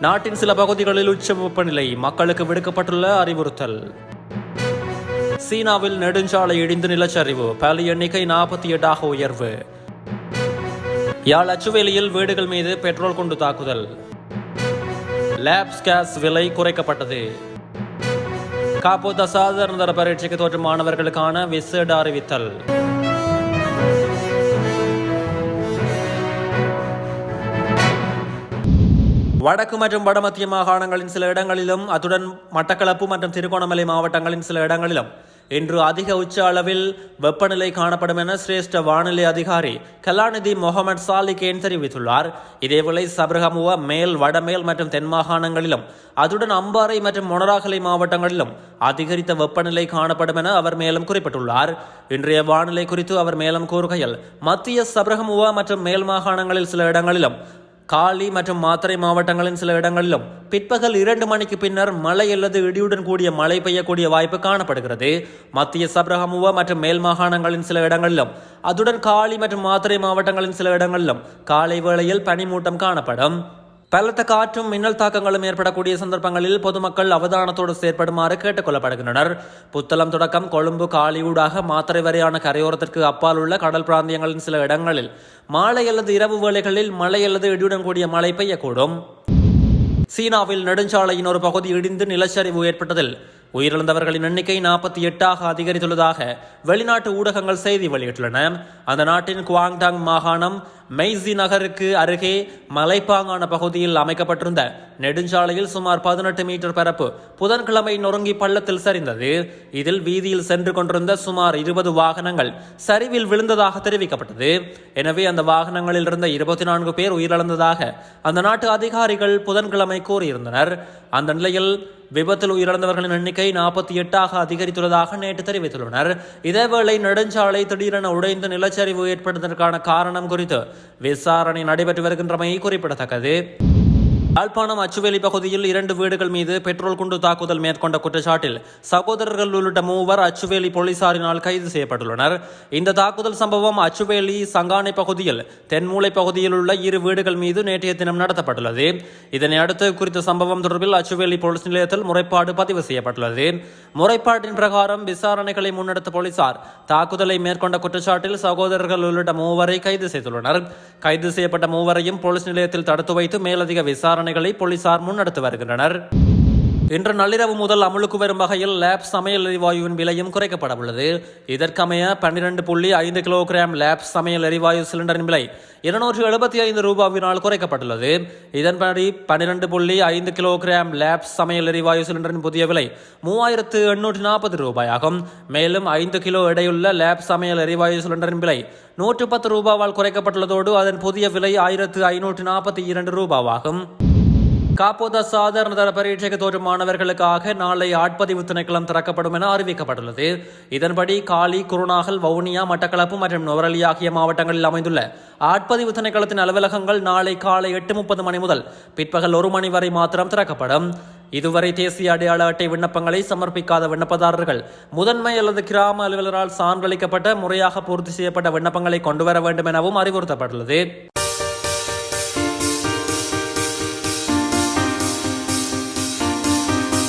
நாட்டின் சில பகுதிகளில் உச்ச வெப்பநிலை மக்களுக்கு விடுக்கப்பட்டுள்ள அறிவுறுத்தல். சீனாவில் நெடுஞ்சாலை இடிந்து நிலச்சரிவு பலி எண்ணிக்கை நாற்பத்தி எட்டாக உயர்வு. யாழ் அச்சுவேலியில் வீடுகள் மீது பெட்ரோல் கொண்டு தாக்குதல். லேப்ஸ் கேஸ் விலை குறைக்கப்பட்டது. காப்போத் அசாதாரண தர பரீட்சைக்கு தோற்றும் மாணவர்களுக்கான விசேட அறிவித்தல். வடக்கு மற்றும் வடமத்திய மாகாணங்களின் சில இடங்களிலும் அத்துடன் மட்டக்களப்பு மற்றும் திருகோணமலை மாவட்டங்களின் சில இடங்களிலும் இன்று அதிக உச்ச அளவில் வெப்பநிலை காணப்படும் என சிரேஷ்ட வானிலை அதிகாரி கலாநிதி முகமது சாலிகேன் தெரிவித்துள்ளார். இதேவேளை சபரகமுவ மேல் வடமேல் மற்றும் தென் மாகாணங்களிலும் அதுடன் அம்பாறை மற்றும் மொனராகலை மாவட்டங்களிலும் அதிகரித்த வெப்பநிலை காணப்படும் என அவர் மேலும் குறிப்பிட்டுள்ளார். இன்றைய வானிலை குறித்து அவர் மேலும் கூறுகையில் மத்திய சபரகமுவா மற்றும் மேல் மாகாணங்களில் சில இடங்களிலும் காலி மற்றும் மாத்திரை மாவட்டங்களின் சில இடங்களிலும் பிற்பகல் இரண்டு மணிக்கு பின்னர் மழை அல்லது இடியுடன் கூடிய மழை பெய்யக்கூடிய வாய்ப்பு காணப்படுகிறது. மத்திய சப்ரஹமுவ மற்றும் மேல் மாகாணங்களின் சில இடங்களிலும் அதுடன் காலி மற்றும் மாத்திரை மாவட்டங்களின் சில இடங்களிலும் காலை வேளையில் பனிமூட்டம் காணப்படும். பலத்த காற்றும் மின்னல் தாக்கங்களும் ஏற்படக்கூடிய சந்தர்ப்பங்களில் பொதுமக்கள் அவதானத்தோடு செயற்படுமாறு கேட்டுக் கொள்ளப்படுகின்றனர் புத்தளம் தொடக்கம் கொழும்பு காலியூடாக மாத்திரை வரையான கரையோரத்திற்கு அப்பால் உள்ள கடல் பிராந்தியங்களின் சில இடங்களில் மாலை அல்லது இரவு வேளைகளில் மழை அல்லது இடியுடன் கூடிய மழை பெய்யக்கூடும். சீனாவில் நெடுஞ்சாலையின் ஒரு பகுதி இடிந்து நிலச்சரிவு ஏற்பட்டதில் உயிரிழந்தவர்களின் எண்ணிக்கை நாற்பத்தி எட்டாக அதிகரித்துள்ளதாக வெளிநாட்டு ஊடகங்கள் செய்தி வெளியிட்டுள்ளன. அந்த நாட்டின் குவாங்டாங் மாகாணம் மெய்சி நகருக்கு அருகே மலைப்பாங்கான பகுதியில் அமைக்கப்பட்டிருந்த நெடுஞ்சாலையில் சுமார் பதினெட்டு மீட்டர் பரப்பு புதன்கிழமை நொறுங்கி பள்ளத்தில் சரிந்தது. இதில் வீதியில் சென்று கொண்டிருந்த சுமார் இருபது வாகனங்கள் சரிவில் விழுந்ததாக தெரிவிக்கப்பட்டது. எனவே அந்த வாகனங்களில் இருந்த இருபத்தி நான்கு பேர் உயிரிழந்ததாக அந்த நாட்டு அதிகாரிகள் புதன்கிழமை கூறியிருந்தனர். அந்த நிலையில் விபத்தில் உயிரிழந்தவர்களின் எண்ணிக்கை நாற்பத்தி எட்டாக அதிகரித்துள்ளதாக நேற்று தெரிவித்துள்ளனர். இதேவேளை நெடுஞ்சாலை திடீரென உடைந்து நிலச்சரிவு ஏற்பட்டதற்கான காரணம் குறித்து விசாரணை நடைபெற்று வருகின்றமை குறிப்பிடத்தக்கது. யாழ்ப்பாணம் அச்சுவேலி பகுதியில் இரண்டு வீடுகள் மீது பெட்ரோல் குண்டு தாக்குதல் மேற்கொண்ட குற்றச்சாட்டில் சகோதரர்கள் உள்ளிட்ட மூவர் அச்சுவேலி போலீசாரினால் கைது செய்யப்பட்டுள்ளனர். இந்த தாக்குதல் சம்பவம் அச்சுவேலி சங்கானை பகுதியில் தென்மூலை பகுதியில் உள்ள இரு வீடுகள் மீது நேற்றைய தினம் நடத்தப்பட்டுள்ளது. இதனை அடுத்து குறித்த சம்பவம் தொடர்பில் அச்சுவேலி போலீஸ் நிலையத்தில் முறைப்பாடு பதிவு செய்யப்பட்டுள்ளது. முறைப்பாட்டின் பிரகாரம் விசாரணைகளை முன்னெடுத்த போலீசார் தாக்குதலை மேற்கொண்ட குற்றச்சாட்டில் சகோதரர்கள் உள்ளிட்ட மூவரை கைது செய்துள்ளனர். கைது செய்யப்பட்ட மூவரையும் போலீஸ் நிலையத்தில் தடுத்து வைத்து மேலதிக விசாரணைகளை போலீசார் முன்னெடுத்து வருகின்றனர். இன்று நள்ளிரவு முதல் அமலுக்கு வரும் வகையில் லேப் சமையல் எரிவாயுவின் விலையும் குறைக்கப்பட உள்ளது இதற்கமைய பன்னிரண்டு புள்ளி ஐந்து கிலோகிராம் லேப் சமையல் எரிவாயு சிலிண்டரின் விலை இருநூற்று எழுபத்தி ஐந்து ரூபாவினால் குறைக்கப்பட்டுள்ளது. இதன்படி பன்னிரண்டு புள்ளி ஐந்து கிலோகிராம் லேப் சமையல் எரிவாயு சிலிண்டரின் புதிய விலை மூவாயிரத்து எண்ணூற்று நாற்பது ரூபாயாகும். மேலும் ஐந்து கிலோ எடையுள்ள லேப் சமையல் எரிவாயு சிலிண்டரின் விலை நூற்று பத்து ரூபாவால் குறைக்கப்பட்டுள்ளதோடு அதன் புதிய விலை ஆயிரத்து ஐநூற்று நாற்பத்தி இரண்டு ரூபாவாகும். காப்போத சாதாரண தர பரீட்சைக்கு தோற்றும் மாணவர்களுக்காக நாளை ஆட்பதிவு திணைக்களம் திறக்கப்படும் என அறிவிக்கப்பட்டுள்ளது. இதன்படி காலி குருநாகல் வவுனியா மட்டக்களப்பு மற்றும் நுவரலி ஆகிய மாவட்டங்களில் அமைந்துள்ள ஆட்பதிவு திணைக்களத்தின் அலுவலகங்கள் நாளை காலை எட்டு முப்பது மணி முதல் பிற்பகல் ஒரு மணி வரை மாத்திரம் திறக்கப்படும். இதுவரை தேசிய அடையாள அட்டை விண்ணப்பங்களை சமர்ப்பிக்காத விண்ணப்பதாரர்கள் முதன்மை அல்லது கிராம அலுவலரால் சான்றளிக்கப்பட்ட முறையாக பூர்த்தி செய்யப்பட்ட விண்ணப்பங்களை கொண்டுவர வேண்டும் எனவும் அறிவுறுத்தப்பட்டுள்ளது.